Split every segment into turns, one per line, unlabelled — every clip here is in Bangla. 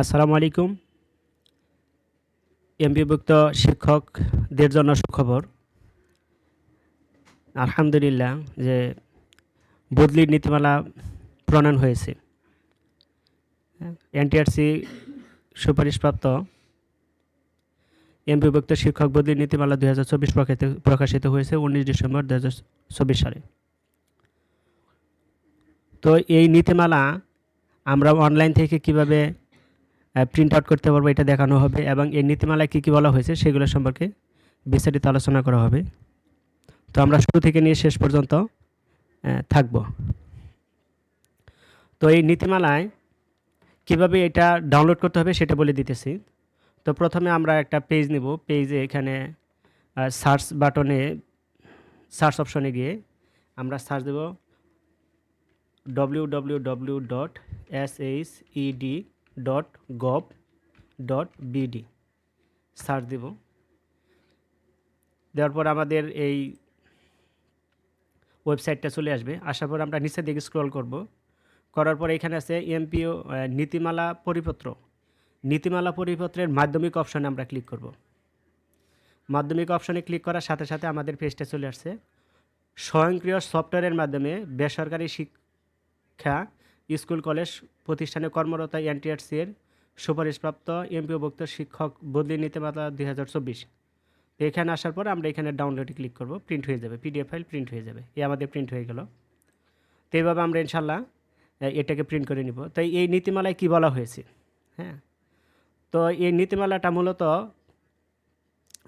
আসসালামু আলাইকুম। এমপিভুক্ত শিক্ষকদের জন্য সুখবর। আলহামদুলিল্লাহ যে বদলির নীতিমালা প্রণয়ন হয়েছে। এনটিআরসি সুপারিশপ্রাপ্ত এমপিভুক্ত শিক্ষক বদলির নীতিমালা দুই হাজার চব্বিশ প্রকাশিত হয়েছে উনিশ ডিসেম্বর দু হাজার চব্বিশ সালে। তো এই নীতিমালা আমরা অনলাইন থেকে কীভাবে প্রিন্ট আউট করতে পারব, এটা দেখানো হবে এবং এই নীতিমালায় কী কী বলা হয়েছে সেগুলো সম্পর্কে বিস্তারিত আলোচনা করা হবে। তো আমরা শুরু থেকে নিয়ে শেষ পর্যন্ত থাকব। তো এই নীতিমালায় কীভাবে এটা ডাউনলোড করতে হবে সেটা বলে দিতেছি। তো প্রথমে আমরা একটা পেজ নিব পেজে এখানে সার্চ বাটনে সার্চ অপশনে গিয়ে আমরা সার্চ দেব W W W dot S H E D dot gov dot BD search দেব। দেওয়ার পর আমাদের এই ওয়েবসাইটটা চলে আসবে। আসার পর আমরা নিচের দিকে স্ক্রল করব। করার পর এখানে আছে এমপিও নীতিমালা পরিপত্র। নীতিমালা পরিপত্রের মাধ্যমিক অপশনে আমরা ক্লিক করব। মাধ্যমিক অপশনে ক্লিক করার সাথে সাথে আমাদের পেজটা চলে আসছে। স্বয়ংক্রিয় সফটওয়্যারের মাধ্যমে বেসরকারি শিক্ষা স্কুল, কলেজ প্রতিষ্ঠানে কর্মরত এনটিআরসি এর সুপারিশপ্রাপ্ত এমপিওভুক্ত শিক্ষক বদলি নীতিমালা দুই হাজার চব্বিশ। এখানে আসার পর আমরা এখানে ডাউনলোডে ক্লিক করব। প্রিন্ট হয়ে যাবে পিডিএফ ফাইল প্রিন্ট হয়ে যাবে। এ আমাদের প্রিন্ট হয়ে গেল। তো এইভাবে আমরা ইনশাল্লাহ এটাকে প্রিন্ট করে নিব। তাই এই নীতিমালায় কি বলা হয়েছে? হ্যাঁ? তো এই নীতিমালাটা মূলত,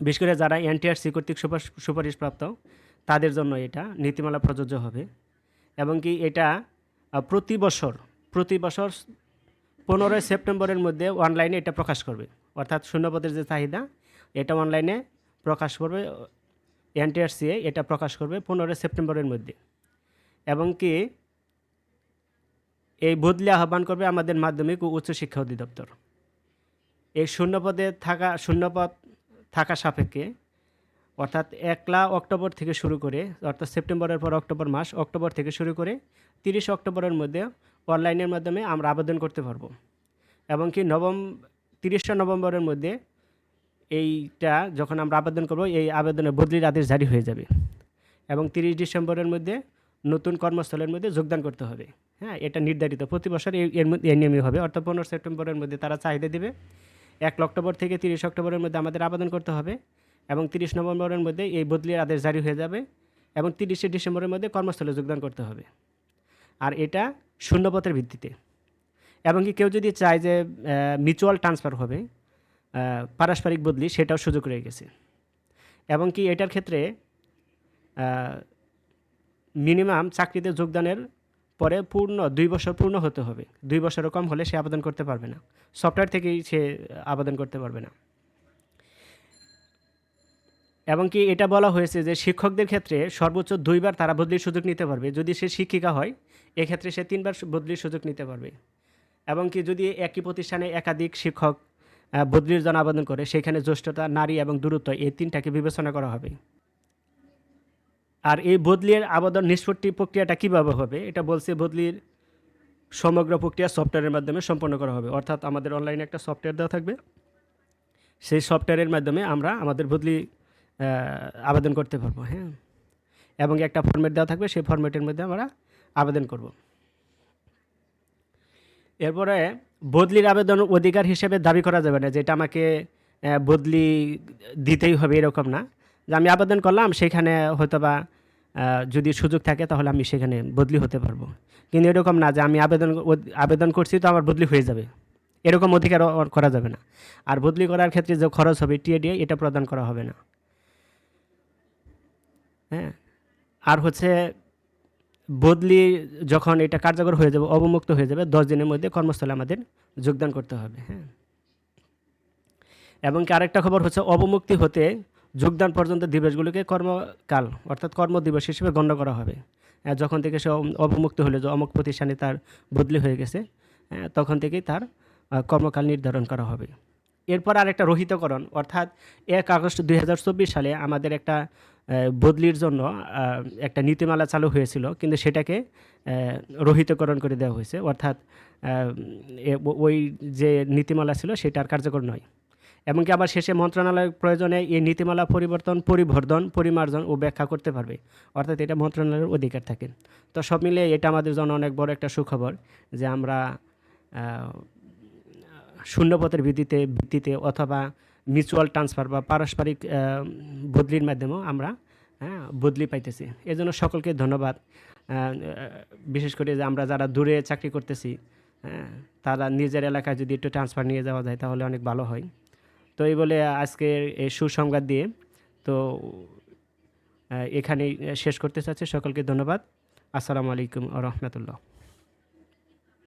বিশেষ করে যারা এনটিআরসি কর্তৃক সুপারিশ সুপারিশপ্রাপ্ত, তাদের জন্য এটা নীতিমালা প্রযোজ্য হবে। এবং কি এটা প্রতি বছর প্রতি বছর পনেরোই সেপ্টেম্বরের মধ্যে অনলাইনে এটা প্রকাশ করবে। অর্থাৎ শূন্যপদের যে চাহিদা, এটা অনলাইনে প্রকাশ করবে এনটিআরসি এটা প্রকাশ করবে পনেরোই সেপ্টেম্বরের মধ্যে। এবং কি, এই বদলি আহ্বান করবে আমাদের মাধ্যমিক ও উচ্চশিক্ষা অধিদপ্তর। এই শূন্যপদে থাকা শূন্যপদ থাকা সাপেক্ষে অর্থাৎ একলা অক্টোবর থেকে শুরু করে, অর্থাৎ সেপ্টেম্বরের পর অক্টোবর মাস, অক্টোবর থেকে শুরু করে তিরিশ অক্টোবরের মধ্যে অনলাইনের মাধ্যমে আমরা আবেদন করতে পারব। এবং কি নবম তিরিশটা নভেম্বরের মধ্যে এইটা যখন আমরা আবেদন করব, এই আবেদনের বদলির আদেশ জারি হয়ে যাবে। এবং তিরিশ ডিসেম্বরের মধ্যে নতুন কর্মস্থলের মধ্যে যোগদান করতে হবে। হ্যাঁ এটা নির্ধারিত। প্রতি বছর এর মধ্যে, এই নিয়মই হবে। অর্থাৎ পনেরো সেপ্টেম্বরের মধ্যে তারা চাহিদা দেবে। এক অক্টোবর থেকে তিরিশ অক্টোবরের মধ্যে আমাদের আবেদন করতে হবে। এবং তিরিশ নভেম্বরের মধ্যে এই বদলির আদেশ জারি হয়ে যাবে এবং তিরিশে ডিসেম্বরের মধ্যে কর্মস্থলে যোগদান করতে হবে। আর এটা শূন্যপথের ভিত্তিতে। এবং কি কেউ যদি চায় যে মিউচুয়াল ট্রান্সফার হবে পারস্পরিক বদলি, সেটাও সুযোগ রয়ে গেছে। এবং কি এটার ক্ষেত্রে মিনিমাম চাকরিতে যোগদানের পরে পূর্ণ, দুই বছর পূর্ণ হতে হবে। দুই বছরও কম হলে সে আবেদন করতে পারবে না। সফটওয়্যার থেকেই সে আবেদন করতে পারবে না। এবং কি এটা বলা হয়েছে যে শিক্ষকদের ক্ষেত্রে সর্বোচ্চ দুইবার তারা বদলির সুযোগ নিতে পারবে। যদি সে শিক্ষিকা হয়, এক্ষেত্রে সে তিনবার বদলির সুযোগ নিতে পারবে। এবং কি যদি একই প্রতিষ্ঠানে একাধিক শিক্ষক বদলির জন্য আবেদন করে, সেখানে জ্যেষ্ঠতা, নারী এবং দূরত্ব এই তিনটাকে বিবেচনা করা হবে। আর এই বদলির আবেদন নিষ্পত্তি প্রক্রিয়াটা কীভাবে হবে, এটা বলছে বদলির সমগ্র প্রক্রিয়া সফটওয়্যারের মাধ্যমে সম্পন্ন করা হবে। অর্থাৎ আমাদের অনলাইনে একটা সফটওয়্যার দেওয়া থাকবে। সেই সফটওয়্যারের মাধ্যমে আমরা আমাদের বদলি আবেদন করতে পারব হ্যাঁ। এবং একটা ফর্মেট দেওয়া থাকবে, সেই ফর্মেটের মধ্যে আমরা আবেদন করব। এরপরে বদলির আবেদন অধিকার হিসেবে দাবি করা যাবে না, যেটা আমাকে বদলি দিতেই হবে, এরকম না। যে আমি আবেদন করলাম, সেখানে হয়তো বা যদি সুযোগ থাকে, তাহলে আমি সেখানে বদলি হতে পারব। কিন্তু এরকম না, যে আমি আবেদন আবেদন করছি, তো আমার বদলি হয়ে যাবে। এরকম অধিকার করা যাবে না। আর বদলি করার ক্ষেত্রে যে খরচ হবে টিএডিএ এটা প্রদান করা হবে না। হ্যাঁ? আর হচ্ছে বদলি যখন এটা কার্যকর হয়ে যাবে অবমুক্ত হয়ে যাবে দশ দিনের মধ্যে কর্মস্থলে আমাদের যোগদান করতে হবে হ্যাঁ? এবং কি আরেকটা খবর হচ্ছে অবমুক্তি হতে যোগদান পর্যন্ত দিবসগুলোকে কর্মকাল অর্থাৎ কর্মদিবস হিসেবে গণ্য করা হবে। আহ, যখন থেকে সে অবমুক্ত হলে যে অমুক প্রতিষ্ঠানে তার বদলি হয়ে গেছে আহ, তখন থেকেই তার কর্মকাল নির্ধারণ করা হবে। এরপর আরেকটা রহিতকরণ অর্থাৎ এক আগস্ট দুই হাজার চব্বিশ সালে আমাদের একটা বদলির জন্য একটা নীতিমালা চালু হয়েছিল, কিন্তু সেটাকে রহিতকরণ করে দেওয়া হয়েছে। অর্থাৎ ওই যে নীতিমালা ছিল, সেটা আর কার্যকর নয়। এমনকি আবার শেষে মন্ত্রণালয়ের প্রয়োজনে এই নীতিমালা পরিবর্তন, পরিবর্ধন, পরিমার্জন ও ব্যাখ্যা করতে পারবে। অর্থাৎ এটা মন্ত্রণালয়ের অধিকার থাকে। তো সব মিলিয়ে এটা আমাদের জন্য অনেক বড় একটা সুখবর যে আমরা শূন্যপথের ভিত্তিতে ভিত্তিতে অথবা মিউচুয়াল ট্রান্সফার বা পারস্পরিক বদলির মাধ্যমেও আমরা হ্যাঁ বদলি পাইতেছি। এজন্য সকলকে ধন্যবাদ। বিশেষ করে যে আমরা যারা দূরে চাকরি করতেছি হ্যাঁ তারা নিজের এলাকায় যদি একটু ট্রান্সফার নিয়ে যাওয়া যায় তাহলে অনেক ভালো হয়। তো এই বলে আজকে এই সুসংবাদ দিয়ে তো এখানেই শেষ করতে চাচ্ছি। সকলকে ধন্যবাদ। আসসালামু আলাইকুম রহমতুল্লাহ।